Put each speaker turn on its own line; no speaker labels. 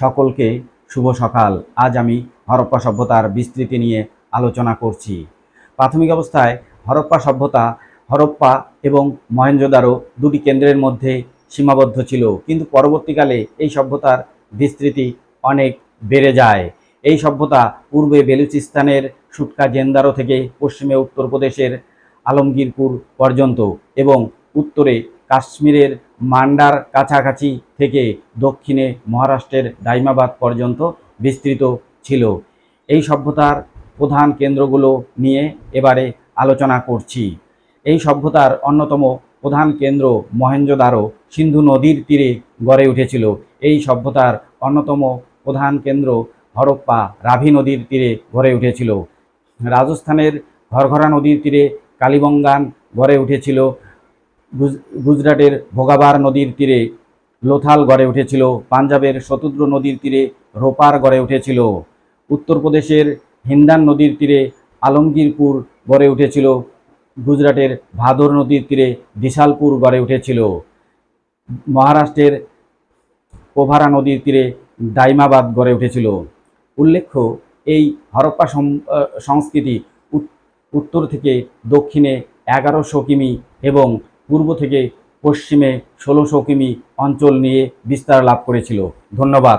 সকলকে শুভ সকাল। আজ আমি হরপ্পা সভ্যতার বিস্তৃতি নিয়ে আলোচনা করছি। প্রাথমিক অবস্থায় হরপ্পা সভ্যতা, হরপ্পা এবং মহেঞ্জোদারো দুটি কেন্দ্রের মধ্যে সীমাবদ্ধ ছিল। কিন্তু পরবর্তীকালে এই সভ্যতার বিস্তৃতি অনেক বেড়ে যায়। এই সভ্যতা পূর্বে বেলুচিস্তানের সুটকা জেন্দারো থেকে পশ্চিমে উত্তরপ্রদেশের আলমগীরপুর পর্যন্ত এবং উত্তরে কাশ্মীরের মান্ডার কাছাকাছি থেকে দক্ষিণে মহারাষ্ট্রের দাইমাবাদ পর্যন্ত বিস্তৃত ছিল। এই সভ্যতার প্রধান কেন্দ্রগুলো নিয়ে এবারে আলোচনা করছি। এই সভ্যতার অন্যতম প্রধান কেন্দ্র মহেঞ্জোদারো সিন্ধু নদীর তীরে গড়ে উঠেছিল। এই সভ্যতার অন্যতম প্রধান কেন্দ্র হরপ্পা রাভি নদীর তীরে গড়ে উঠেছিল। রাজস্থানের ঘরঘরা নদীর তীরে কালীবঙ্গান গড়ে উঠেছিল। গুজরাটের ভোগাবার নদীর তীরে লোথাল গড়ে উঠেছিল, পাঞ্জাবের শতুদ্র নদীর তীরে রোপার গড়ে উঠেছিল। উত্তরপ্রদেশের হিন্দান নদীর তীরে আলমগীরপুর গড়ে উঠেছিল, গুজরাটের ভাদর নদীর তীরে বিশালপুর গড়ে উঠেছিল। মহারাষ্ট্রের পোভারা নদীর তীরে দাইমাবাদ গড়ে উঠেছিল। উল্লেখ্য, এই হরপ্পা সংস্কৃতি উত্তর থেকে দক্ষিণে এগারোশো কিমি এবং পূর্ব থেকে পশ্চিমে ষোলোশো কিমি অঞ্চল নিয়ে বিস্তার লাভ করেছিল। ধন্যবাদ।